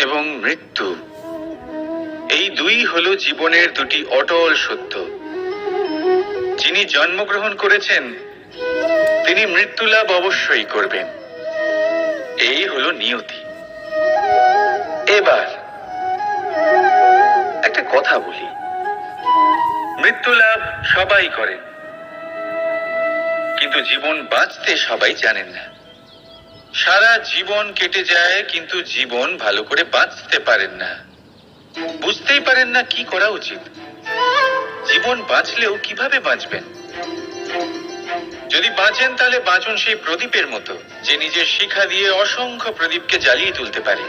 এবং মৃত্যু। এই দুই হলো জীবনের দুটি অটল সত্য। যিনি জন্মগ্রহণ করেছেন, তিনি মৃত্যু লাভ অবশ্যই করবেন। এই হলো নিয়তি। এবার একটা কথা বলি। মৃত্যু লাভ সবাই করেন কিন্তু জীবন বাঁচতে সবাই জানেন না। সারা জীবন কেটে যায়, কিন্তু জীবন ভালো করে বাঁচতে পারেন না। বুঝতেই পারেন না কি করা উচিত। জীবন বাঁচলেও কীভাবে বাঁচবেন? যদি বাঁচেন, তাহলে বাঁচুন সেই প্রদীপের মতো, যে নিজের শিখা দিয়ে অসংখ্য প্রদীপকে জ্বালিয়ে তুলতে পারে।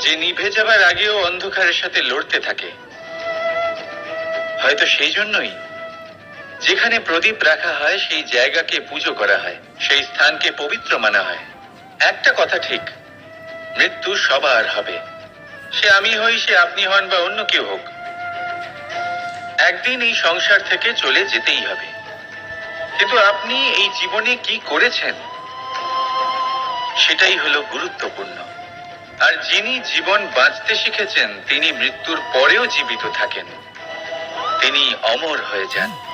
যে নিভে যাবার আগেও অন্ধকারের সাথে লড়তে থাকে। হয়তো সেই জন্যই যেখানে প্রদীপ রাখা হয়, সেই জায়গাকে পুজো করা হয়, সেই স্থানকে পবিত্র মানা হয়। একটা কথা ঠিক, মৃত্যু সবার হবে। সে আমি হই, সে আপনি হন বা অন্য কেউ হোক। একদিন এই সংসার থেকে চলে যেতেই হবে। কিন্তু আপনি এই জীবনে কি করেছেন? সেটাই হলো গুরুত্বপূর্ণ। আর যিনি জীবন বাঁচতে শিখেছেন, তিনি মৃত্যুর পরেও জীবিত থাকেন। তিনি অমর হয়ে যান।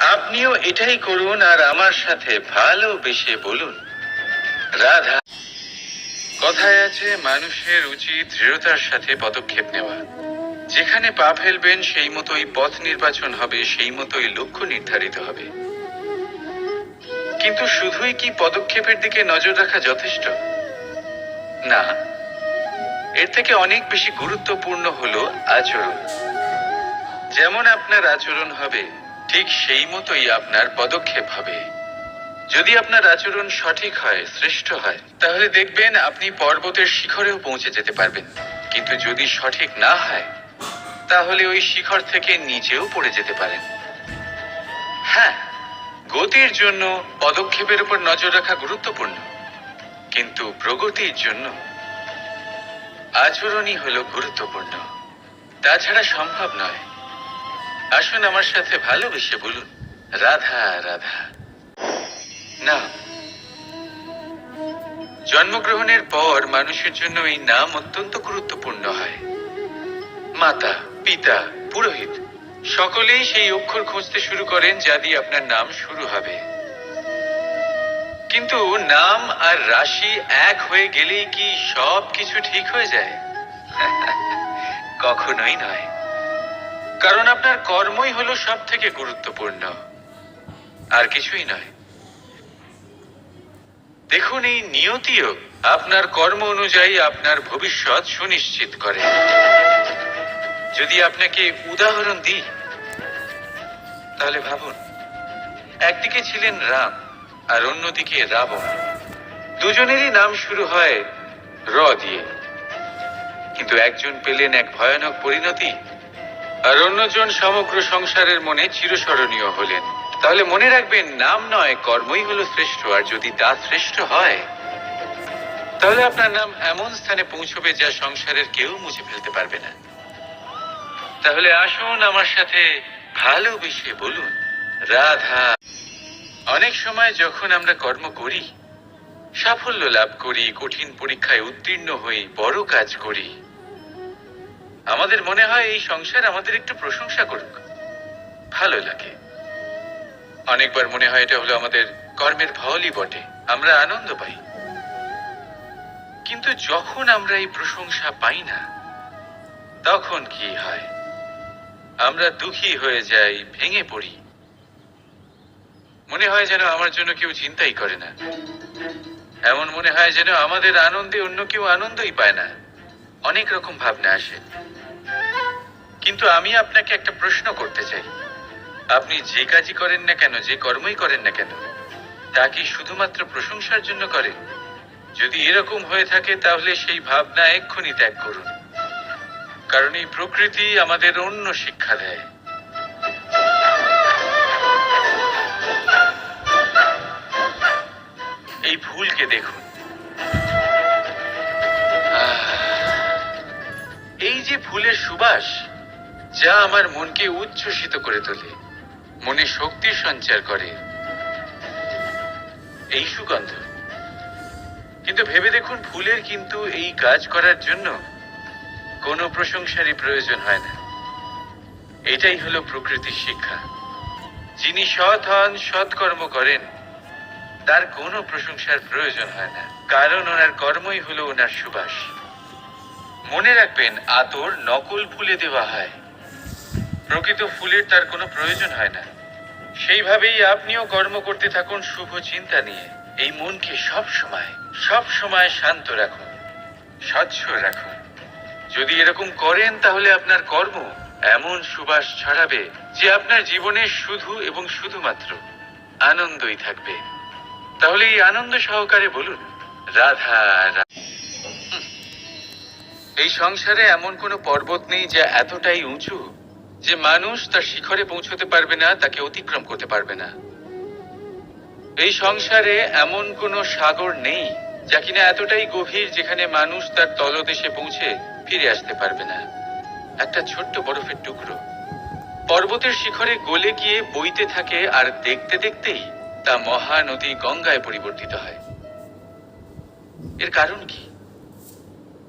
আপনিও এটাই করুন আর আমার সাথে ভালোবেসে বলুন। রাধা। কথায় আছে, মানুষের উচিত দৃঢ়তার সাথে পদক্ষেপ নেওয়া। যেখানে পা ফেলবেন, সেই মতোই পথ নির্বাচন হবে, সেই মতোই লক্ষ্য নির্ধারিত হবে। কিন্তু শুধুই কি পদক্ষেপের দিকে নজর রাখা যথেষ্ট? না। এর থেকে অনেক বেশি গুরুত্বপূর্ণ হলো আচরণ। যেমন আপনার আচরণ হবে ঠিক সেই মতোই আপনার পদক্ষেপ হবে। যদি আপনার আচরণ সঠিক হয়, শ্রেষ্ঠ হয়, তাহলে দেখবেন আপনি পর্বতের শিখরেও পৌঁছে যেতে পারবেন। কিন্তু যদি সঠিক না হয়, তাহলে ওই শিখর থেকে নিচেও পড়ে যেতে পারেন। হ্যাঁ গতির জন্য পদক্ষেপের উপর নজর রাখা গুরুত্বপূর্ণ। কিন্তু প্রগতির জন্য আচরণই হলো গুরুত্বপূর্ণ। তাছাড়া সম্ভব নয়। আসুন আমার সাথে ভালোবেসে বলুন, রাধা রাধা। না জন্মগ্রহণের পর মানুষের জন্য এই নাম অত্যন্ত গুরুত্বপূর্ণ হয়। মাতা, পিতা, পুরোহিত, সকলেই সেই অক্ষর খুঁজতে শুরু করেন যা দিয়ে আপনার নাম শুরু হবে। কিন্তু নাম আর রাশি এক হয়ে গেলেই কি সব কিছু ঠিক হয়ে যায়? কখনোই নয়। কারণ আপনার কর্মই হলো সব থেকে গুরুত্বপূর্ণ। আর কিছুই নয়। দেখুন, এই নিয়তিও আপনার কর্ম অনুযায়ী আপনার ভবিষ্যৎ সুনিশ্চিত করে। যদি আপনাকে উদাহরণ দিই, তাহলে ভাবুন, একদিকে ছিলেন রাম আর অন্যদিকে রাবণ। দুজনেরই নাম শুরু হয় র দিয়ে। কিন্তু একজন পেলেন এক ভয়ানক পরিণতি আর অন্যজন সমগ্র সংসারের মনে চিরস্মরণীয় হলেন। তাহলে মনে রাখবেন, নাম নয়, কর্মই হলো শ্রেষ্ঠ, আর যদি তা শ্রেষ্ঠ হয়, তাহলে আপনার নাম এমন স্থানে পৌঁছবে যা সংসারের কেউ মুছে ফেলতে পারবে না। তাহলে আসুন আমার সাথে ভালোবেসে বলুন, রাধা। অনেক সময় যখন আমরা কর্ম করি, সাফল্য লাভ করি, কঠিন পরীক্ষায় উত্তীর্ণ হই, বড় কাজ করি আমাদের মনে হয় এই সংসার আমাদের একটু প্রশংসা করুক। ভালো লাগে। অনেকবার মনে হয় এটা হলো আমাদের কর্মের ফলই বটে। আমরা আনন্দ পাই। কিন্তু যখন আমরা এই প্রশংসা পাই না, তখন কি হয়? আমরা দুঃখী হয়ে যাই, ভেঙে পড়ি। মনে হয় যেন আমার জন্য কেউ চিন্তাই করে না। এমন মনে হয় যেন আমাদের আনন্দে অন্য কেউ আনন্দই পায় না। অনেক রকম ভাবনা আসে। কিন্তু আমি আপনাকে একটা প্রশ্ন করতে চাই। আপনি যে কাজই করেন না কেন, যে কর্মই করেন না কেন, তা কি শুধুমাত্র প্রশংসার জন্য করেন? যদি এরকম হয়ে থাকে, তাহলে সেই ভাবনা এক্ষুনি ত্যাগ করুন। কারণ এই প্রকৃতি আমাদের অন্য শিক্ষা দেয়। এই ফুলকে দেখুন। ফুলের সুবাস যা আমার মনকে উচ্ছ্বসিত করে তোলে, মনে শক্তির সঞ্চার করে। এই সুগন্ধ। কিন্তু ভেবে দেখুন, ফুলের কিন্তু এই কাজ করার জন্য কোনো প্রশংসারই প্রয়োজন হয় না। এটাই হলো প্রকৃতির শিক্ষা। যিনি সৎ হন সৎকর্ম করেন, তার কোনো প্রশংসার প্রয়োজন হয় না। কারণ ওনার কর্মই হলো ওনার সুবাস। মনে রাখবেন, আতর নকল ফুলে দেওয়া হয়। প্রকৃত ফুলের তার কোনো প্রয়োজন হয় না। সেইভাবেই আপনিও কর্ম করতে থাকুন শুভ চিন্তা নিয়ে। এই মনকে সব সময় সব সময় শান্ত রাখুন, স্বচ্ছ রাখুন। যদি এরকম করেন, তাহলে আপনার কর্ম এমন সুবাস ছড়াবে যে আপনার জীবনে শুধু এবং শুধুমাত্র আনন্দই থাকবে। তাহলে এই আনন্দ সহকারে বলুন, রাধা রা- হুম। এই সংসারে এমন কোনো পর্বত নেই যা এতটাই উঁচু যে মানুষ তার শিখরে পৌঁছতে পারবে না, তাকে অতিক্রম করতে পারবে না। এই সংসারে এমন কোনো সাগর নেই যা কিনা এতটাই গভীর যেখানে মানুষ তার তলদেশে পৌঁছে ফিরে আসতে পারবে না। একটা ছোট্ট বরফের টুকরো। পর্বতের শিখরে গলে গিয়ে বইতে থাকে আর দেখতে দেখতেই তা মহানদী গঙ্গায় পরিবর্তিত হয়। এর কারণ কি?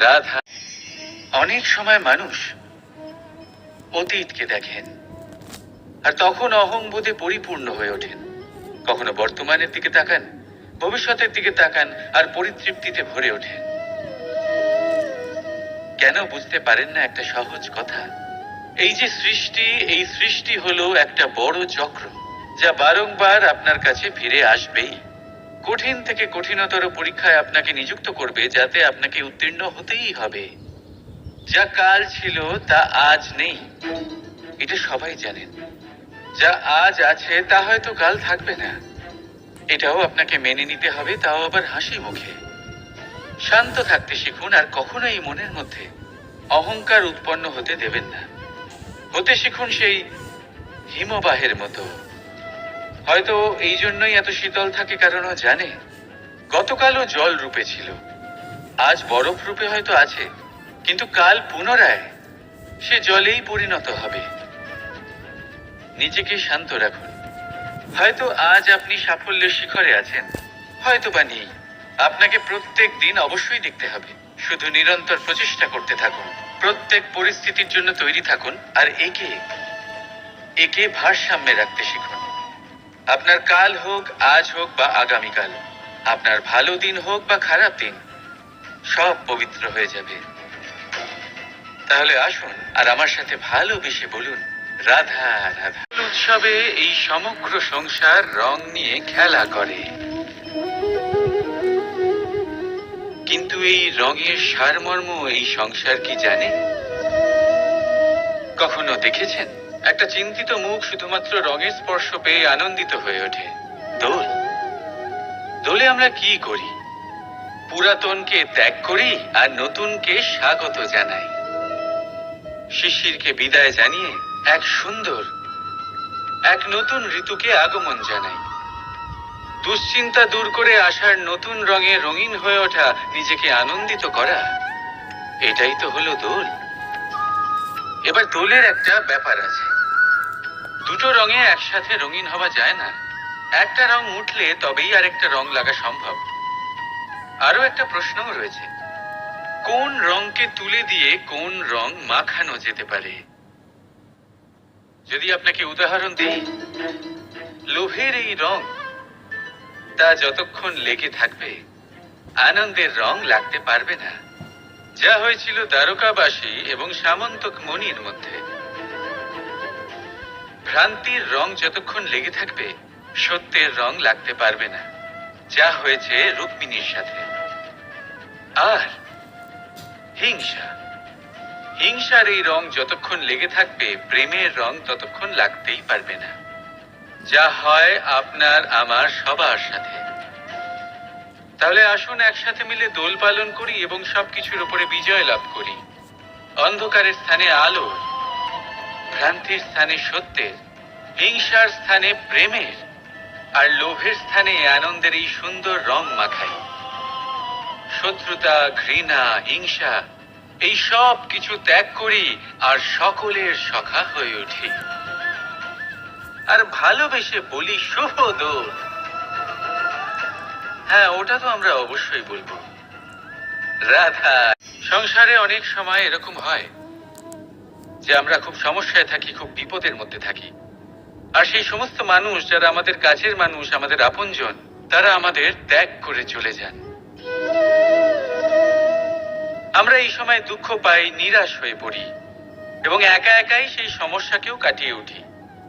রাধা, অনেক সময় মানুষ অতীতকে দেখেন আর তখন অহংবোধে পরিপূর্ণ হয়ে ওঠেন। কখনো বর্তমানের দিকে তাকান, ভবিষ্যতের দিকে তাকান আর পরিতৃপ্তিতে ভরে ওঠেন। কেন বুঝতে পারেন না একটা সহজ কথা? এই যে সৃষ্টি, এই সৃষ্টি হলো একটা বড় চক্র, যা বারংবার আপনার কাছে ফিরে আসবেই। কঠিন থেকে কঠিনতর পরীক্ষায় আপনাকে নিযুক্ত করবে, যাতে আপনাকে উত্তীর্ণ হতেই হবে। যা কাল ছিল, তা আজ নেই। এটা সবাই জানেন। যা আজ আছে, তা হয়তো কাল থাকবে না। এটাও আপনাকে মেনে নিতে হবে, তাও আবার হাসি মুখে। শান্ত থাকতে শিখুন, আর কখনো এই মনের মধ্যে অহংকার উৎপন্ন হতে দেবেন না। হতে শিখুন সেই হিমবাহের মতো। হয়তো এই জন্যই এত শীতল থাকে কারণ ও জানে। গতকালও জল রূপে ছিল। আজ বরফ রূপে হয়তো আছে, কিন্তু কাল পুনরায় সে জলেই পরিণত হবে। নিজেকে শান্ত রাখুন। হয়তো আজ আপনি সাফল্যের শিখরে আছেন হয়তো বা নেই। আপনাকে প্রত্যেক দিন অবশ্যই দেখতে হবে। শুধু নিরন্তর প্রচেষ্টা করতে থাকুন। প্রত্যেক পরিস্থিতির জন্য তৈরি থাকুন আর একে একে ভারসাম্যে রাখতে শিখুন। আপনার কাল হোক, আজ হোক বা আগামীকাল, আপনার ভালো দিন হোক বা খারাপ দিন, সব পবিত্র হয়ে যাবে। তাহলে আসুন আর আমার সাথে ভালোবেসে বলুন, রাধা রাধা। উৎসবে এই সমগ্র সংসার রং নিয়ে খেলা করে। কিন্তু এই রঙের সারমর্ম এই সংসার কি জানে? কখনো দেখেছেন? একটা চিন্তিত মুখ শুধুমাত্র রঙের স্পর্শ পেয়ে আনন্দিত হয়ে ওঠে। দোল, দোলে আমরা কি করি? পুরাতনকে ত্যাগ করি আর নতুনকে স্বাগত জানাই। শিশিরকে বিদায় জানিয়ে এক সুন্দর, এক নতুন ঋতুকে আগমন জানাই। দুশ্চিন্তা দূর করে আসার নতুন রঙে রঙিন হয়ে ওঠা নিজেকে আনন্দিত করা, এটাই তো হলো দোল। এবার দোলের একটা ব্যাপার আছে। দুটো রঙে একসাথে রঙিন হওয়া যায় না। একটা রং উঠলে তবেই আরেকটা রং লাগা সম্ভব। আরও একটা প্রশ্নও রয়েছে। কোন রংকে তুলে দিয়ে কোন রং মাখানো যেতে পারে? যদি আপনাকে উদাহরণ দিই, লোভের এই রং, তা যতক্ষণ লেগে থাকবে, আনন্দের রং লাগতে পারবে না। যা হয়েছিল দ্বারকাবাসী এবং সামন্তক মনির মধ্যে। ভ্রান্তির রং যতক্ষণ লেগে থাকবে, সত্যের রং লাগতে পারবে না। যা হয়েছে রুক্মিণীর সাথে। আর হিংসা। হিংসার এই রং যতক্ষণ লেগে থাকবে, প্রেমের রং ততক্ষণ লাগতেই পারবে না। যা হয় আপনার, আমার, সবার সাথে। তাহলে আসুন একসাথে মিলে দোল পালন করি এবং সবকিছুর উপরে বিজয় লাভ করি। অন্ধকারের স্থানে আলোর ভ্রান্তির স্থানে সত্যের, হিংসার স্থানে প্রেমের, আর লোভের স্থানে আনন্দের এই সুন্দর রং মাখাই। শত্রুতা, ঘৃণা, হিংসা, এই সব কিছু ত্যাগ করি আর সকলের সখা হয়ে উঠি। আর ভালোবেসে বলি শুভ দোল। হ্যাঁ ওটা তো আমরা অবশ্যই বলব। রাধা, সংসারে অনেক সময় এরকম হয়। যে আমরা খুব সমস্যায় থাকি, খুব বিপদের মধ্যে থাকি। আর সেই সমস্ত মানুষ যারা আমাদের কাছের মানুষ, আমাদের আপনজন, তারা আমাদের ত্যাগ করে চলে যান। আমরা এই সময় দুঃখ পাই, নিরাশ হয়ে পড়ি এবং একা একাই সেই সমস্যাকেও কাটিয়ে উঠি।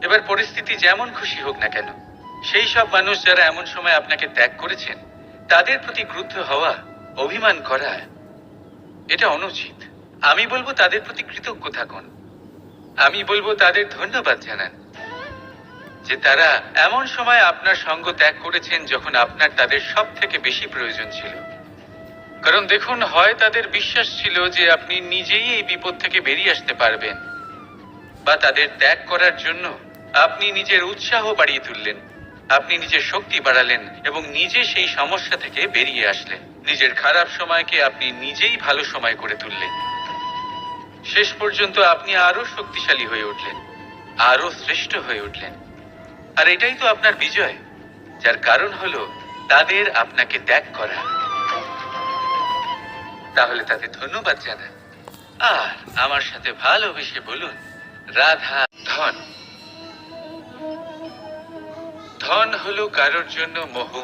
এবার পরিস্থিতি যেমন খুশি হোক না কেন, সেই সব মানুষ যারা এমন সময় আপনাকে ত্যাগ করেছেন, তাদের প্রতি ক্রুদ্ধ হওয়া, অভিমান করা, এটা অনুচিত। আমি বলব তাদের প্রতি কৃতজ্ঞ থাকুন আমি বলব তাদের ধন্যবাদ জানান। যে তারা এমন সময় আপনার সঙ্গ ত্যাগ করেছেন যখন আপনার তাদের সব থেকে বেশি প্রয়োজন ছিল। কারণ দেখুন, হয় তাদের বিশ্বাস ছিল যে আপনি নিজেই এই বিপদ থেকে বেরিয়ে আসতে পারবেন, বা তাদের ত্যাগ করার জন্য আপনি নিজের উৎসাহ বাড়িয়ে তুললেন, আপনি নিজের শক্তি বাড়ালেন এবং নিজে সেই সমস্যা থেকে বেরিয়ে আসলেন। নিজের খারাপ সময়কে আপনি নিজেই ভালো সময় করে তুললেন। শেষ পর্যন্ত আপনি আরও শক্তিশালী হয়ে উঠলেন আরও শ্রেষ্ঠ হয়ে উঠলেন। আর এটাই তো আপনার বিজয়, যার কারণ হলো তাদের আপনাকে ত্যাগ করা। তাহলে তাদের ধন্যবাদ জানান। আর আমার সাথে ভালোবেসে বলুন, রাধা, ধন। ধন হলো কারোর জন্য মোহ,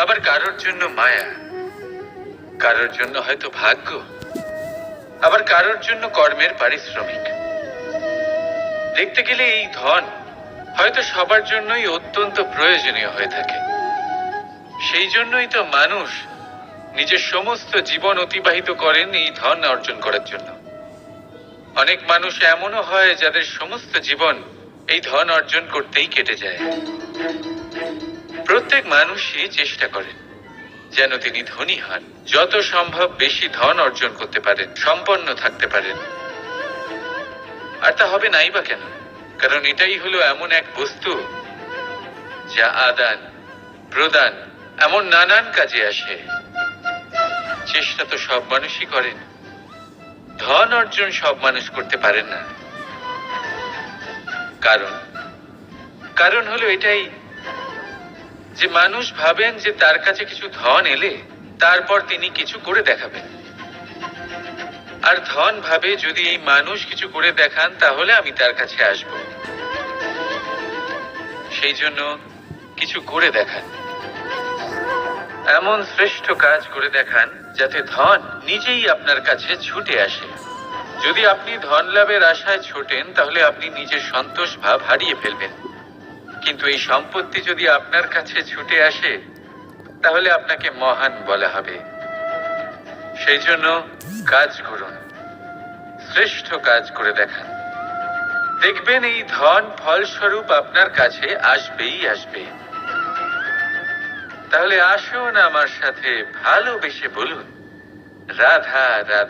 আবার কারোর জন্য মায়া। কারোর জন্য হয়তো ভাগ্য আবার কারোর জন্য কর্মের পারিশ্রমিক। দেখতে গেলে এই ধন হয়তো সবার জন্যই অত্যন্ত প্রয়োজনীয় হয়ে থাকে। সেই জন্যই তো মানুষ নিজের সমস্ত জীবন অতিবাহিত করেন এই ধন অর্জন করার জন্য। অনেক মানুষ এমনও হয় যাদের সমস্ত জীবন এই ধন অর্জন করতেই কেটে যায়। প্রত্যেক মানুষই চেষ্টা করেন। যেন তিনি ধনী হন। যত সম্ভব বেশি ধন অর্জন করতে পারেন, সম্পন্ন থাকতে পারেন। আর তা হবে নাই বা কেন? কারণ এটাই হলো এমন এক বস্তু যা আদান, প্রদান, এমন নানান কাজে আসে। চেষ্টা তো সব মানুষই করেন। ধন অর্জন সব মানুষ করতে পারেন না। কারণ কারণ হলো এটাই যে মানুষ ভাবেন যে তার কাছে কিছু ধন এলে, তারপর তিনি কিছু করে দেখাবেন। আর ধন ভাবে যদি এই মানুষ কিছু করে দেখান, তাহলে আমি তার কাছে আসব। সেই জন্য কিছু করে দেখান। এমন শ্রেষ্ঠ কাজ করে দেখান, যাতে ধন নিজেই আপনার কাছে ছুটে আসে। যদি আপনি ধন লাভের আশায় ছোটেন, তাহলে আপনি নিজের সন্তোষ ভাব হারিয়ে ফেলবেন। কিন্তু এই সম্পত্তি যদি আপনার কাছে ছুটে আসে, তাহলে আপনাকে মহান বলা হবে। সেই জন্য কাজ করুন, শ্রেষ্ঠ কাজ করে দেখান। দেখবেন এই ধন ফলস্বরূপ আপনার কাছে আসবেই আসবে। তাহলে আসুন আমার সাথে ভালোবেসে বলুন, রাধা রাধা।